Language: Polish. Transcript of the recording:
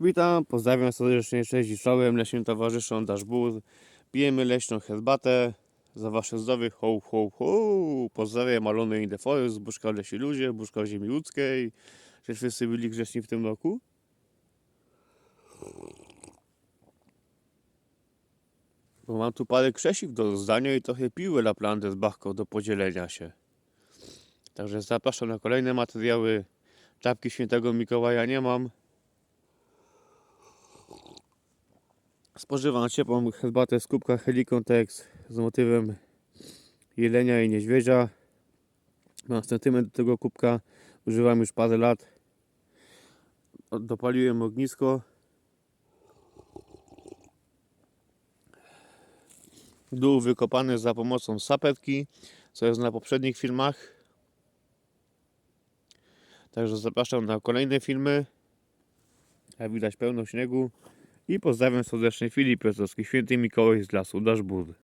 Witam, pozdrawiam serdecznie, cześć i czołem leśnym towarzyszom Dashboard. Pijemy leśną herbatę za wasze zdrowie, ho, ho, ho. Pozdrawiam Alony in the Forest, Buszka Lesi Ludzie, Buszka Ziemi Ludzkiej. Czy wszyscy byli grzeczni w tym roku? Bo mam tu parę krzesik do rozdania i trochę piły dla planty z Bachką do podzielenia się. Także zapraszam na kolejne materiały. Czapki świętego Mikołaja nie mam. Spożywam ciepłą herbatę z kubka Helicon Tex z motywem jelenia i niedźwiedzia. Mam sentyment do tego kubka. Używam już parę lat. Dopaliłem ognisko. Dół wykopany za pomocą sapetki, co jest na poprzednich filmach. Także zapraszam na kolejne filmy. Jak widać pełno śniegu. I pozdrawiam serdecznie Filip Piotrowski, święty Mikołaj z lasu Dashboard.